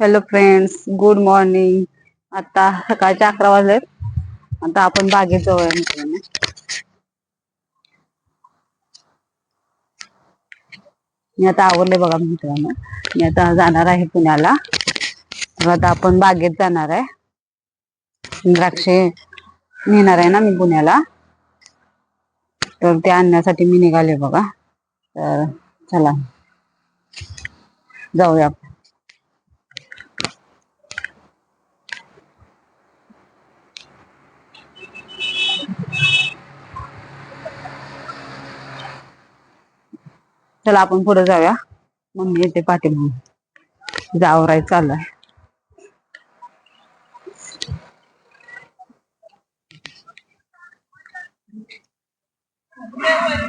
Hello friends good morning आता सकाळचे अकरा वाजलेत. आता आपण बागेत जाऊया मी आता आवरले बघा मित्रांनो. मी आता जाणार आहे पुण्याला. तर आता आपण बागेत जाणार आहे. द्राक्षे नेणार आहे ना मी पुण्याला. तर ते आणण्यासाठी मी निघाले बघा. तर चला. जाऊया आपण. चला आपण पुढे जाऊया. मम्मी येते पाठी म्हणून जावराय चालू आहे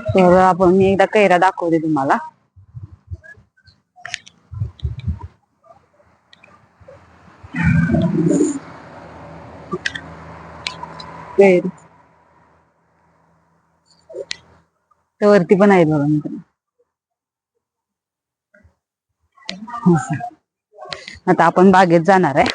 तर आपण मी एकदा कैरा दाखवते तुम्हाला. तर वरती पण आहे बघा मित्रांनो असं. आता आपण बागेत जाणार आहे.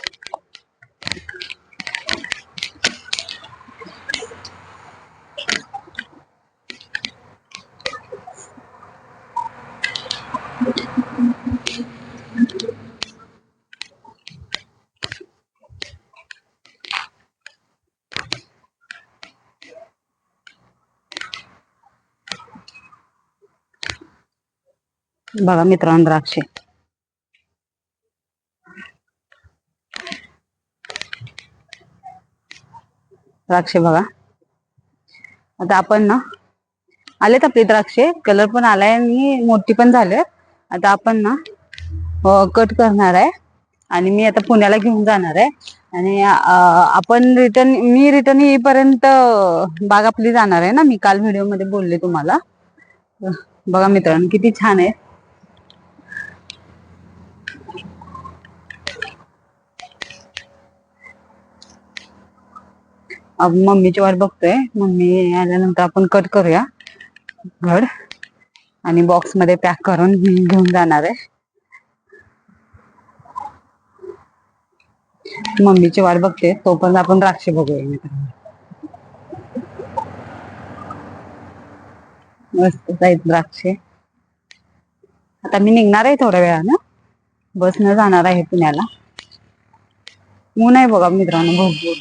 बघा मित्रांनो द्राक्षे. द्राक्षे बघा. आता आपण ना आलेत आपले द्राक्षे. कलर पण आलाय आणि मोठी पण झाले आता आपण ना कट करणार आहे. आणि मी आता पुण्याला घेऊन जाणार आहे. आणि आपण रिटर्न मी रिटर्न येईपर्यंत बाग आपली जाणार आहे ना? मी काल व्हिडिओमध्ये बोलले तुम्हाला. बघा मित्रांनो किती छान आहे. मम्मीची वाट बघतोय. मम्मी आल्यानंतर आपण कट करूया. घड आणि बॉक्समध्ये पॅक करून मी घेऊन जाणार आहे. मम्मीची वाट बघते. तोपर्यंत आपण द्राक्षे बघूया मित्रांनो. मस्त आहेत द्राक्षे. आता मी निघणार आहे थोड्या वेळानं. बसनं जाणार आहे पुण्याला. ऊन आहे बघा मित्रांनो भरपूर.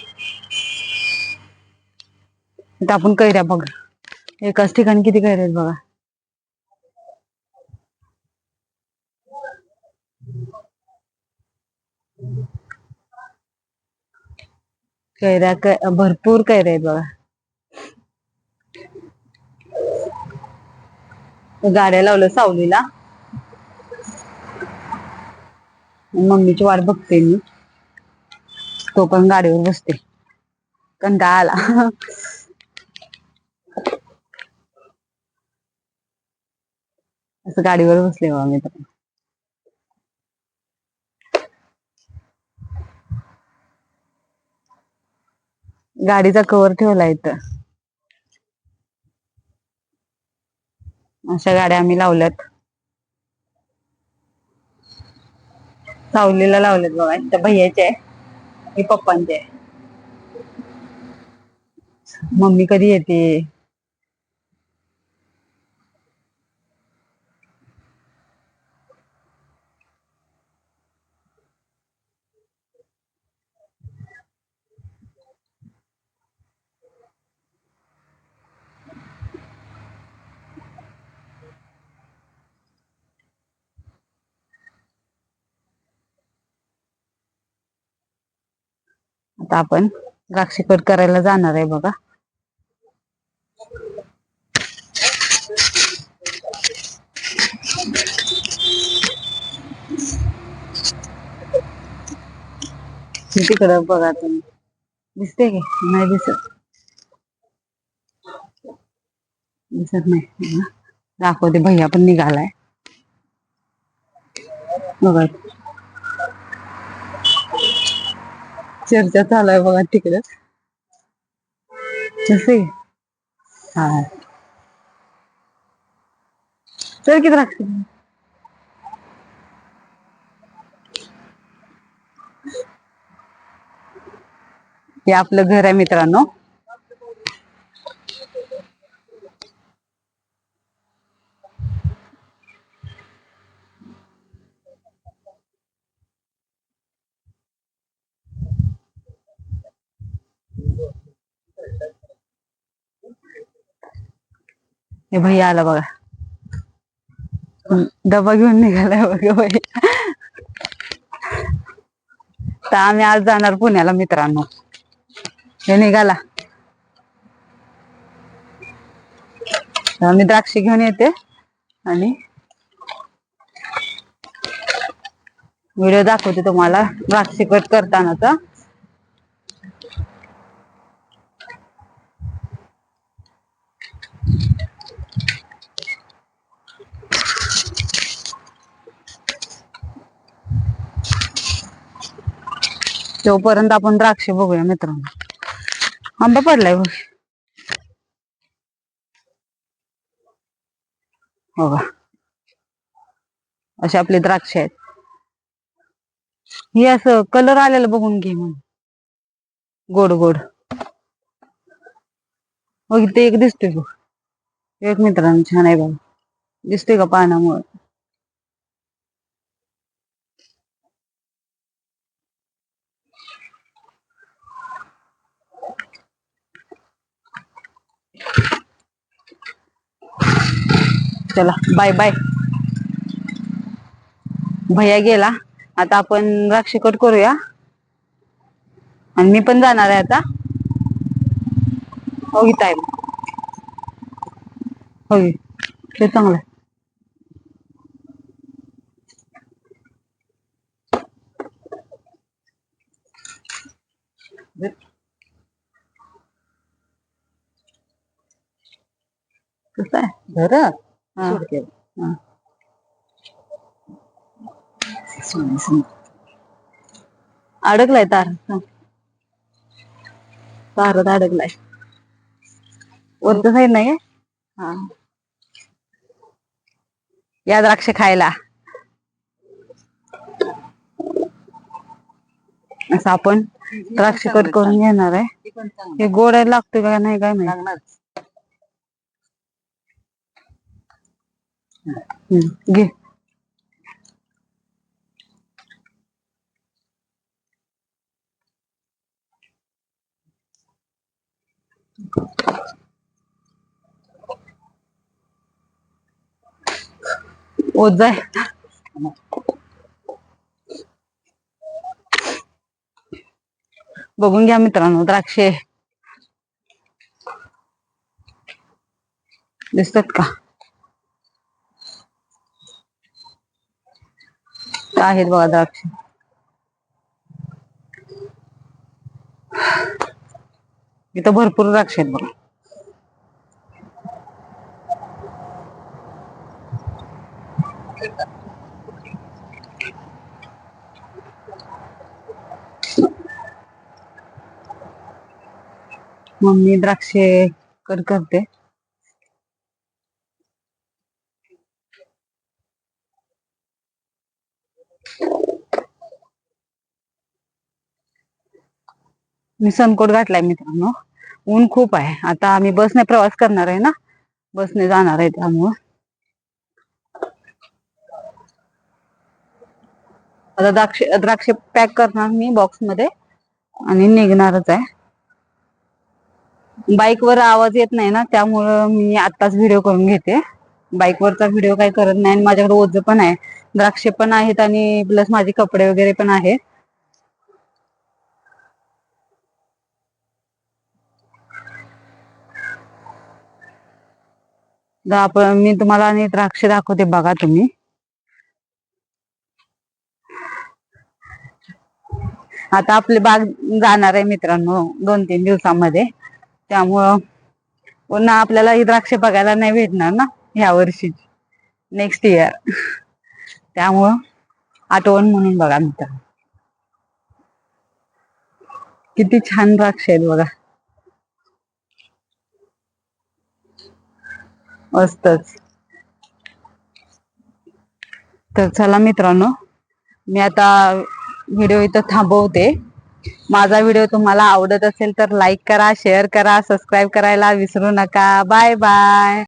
इथं आपण कैऱ्या बघा. एकाच ठिकाणी किती कैऱ्या आहेत बघा. कैऱ्या कै- भरपूर कैऱ्या आहेत बघा. गाड्या लावलं सावलीला. मम्मीची वाट बघते मी. तो पण गाडीवर बसते. कंटाळा आला. असं गाडीवर बसले बा मी तर. गाडीचा कवर ठेवला इथं. अशा गाड्या आम्ही लावल्यात. सावलीला लावल्यात बाबा इथं भैयाचे आहे पप्पांचे आहे. मम्मी कधी येते? आता आपण द्राक्षी कट करायला जाणार आहे बघा. तिकडं बघा तुम्ही. दिसते की? नाही दिसत. दिसत नाही. दाखवते भैया पण निघालाय. बघा. चर्चा चालू आहे बघा तिकडं. कसे हा. चल किती लागते हे आपलं घर आहे मित्रांनो. हे भैया आला बघा. डबा घेऊन निघालाय बघा भैया तर आम्ही आज जाणार पुण्याला मित्रांनो. हे निघाला. आम्ही मी घेऊन येते. आणि व्हिडिओ दाखवते तुम्हाला द्राक्षे कट करतानाचा. तोपर्यंत आपण द्राक्ष बघूया मित्रांनो. आंबा पडलाय बघ. हो का असे आपले द्राक्ष आहेत. हे असं कलर आलेलं बघून घे मग. गोड गोड. बघ ते एक दिसतोय बघ. एक मित्रांनो छान आहे बघ. दिसतोय का पानामुळे? चला बाय बाय भैया गेला. आता आपण द्राक्ष कट करूया. आणि मी पण जाणार आहे आता. हो गीता आहे. हो ते चांगलं आहे. कसं आहे? बरं हा. अडकलाय तार हं. तारत अडकलाय वरचं साईड नाही हा या द्राक्ष खायला असं आपण द्राक्ष कट करून घेणार आहे हे गोड लागतोय का नाही काय माहिती हम्म, घे. ओझ आहे बघून घ्या मित्रांनो द्राक्षे. दिसतात का? आहेत बघा द्राक्ष. इथं भरपूर द्राक्ष आहेत बघा. मम्मी द्राक्षे कट करते. मी सनकोट घातलाय मित्रांनो. ऊन खूप आहे. आता आम्ही बसने प्रवास करणार आहे ना? बसने जाणार आहे त्यामुळं. आता द्राक्ष द्राक्ष पॅक करणार मी बॉक्समध्ये आणि निघणारच आहे. बाईक वर आवाज येत नाही ना त्यामुळं मी आताच व्हिडिओ करून घेते. बाईक वरचा व्हिडिओ काही करत नाही आणि माझ्याकडे ओझ पण आहे. द्राक्षे पण आहेत आणि प्लस माझे कपडे वगैरे पण आहेत. आपण मी तुम्हाला आणि द्राक्ष दाखवते बघा तुम्ही. आता आपली बाग जाणार आहे मित्रांनो दोन तीन दिवसामध्ये. त्यामुळं पुन्हा आपल्याला ही द्राक्ष बघायला नाही भेटणार ना ह्या वर्षी. नेक्स्ट इयर त्यामुळं आठवण म्हणून बघा मित्र किती छान द्राक्ष आहेत बघा. असतच. तर चला मित्रांनो मी आता व्हिडिओ इथं थांबवते. माझा व्हिडिओ तुम्हाला आवडत असेल तर लाईक करा शेअर करा सबस्क्राईब करायला विसरू नका. Bye bye.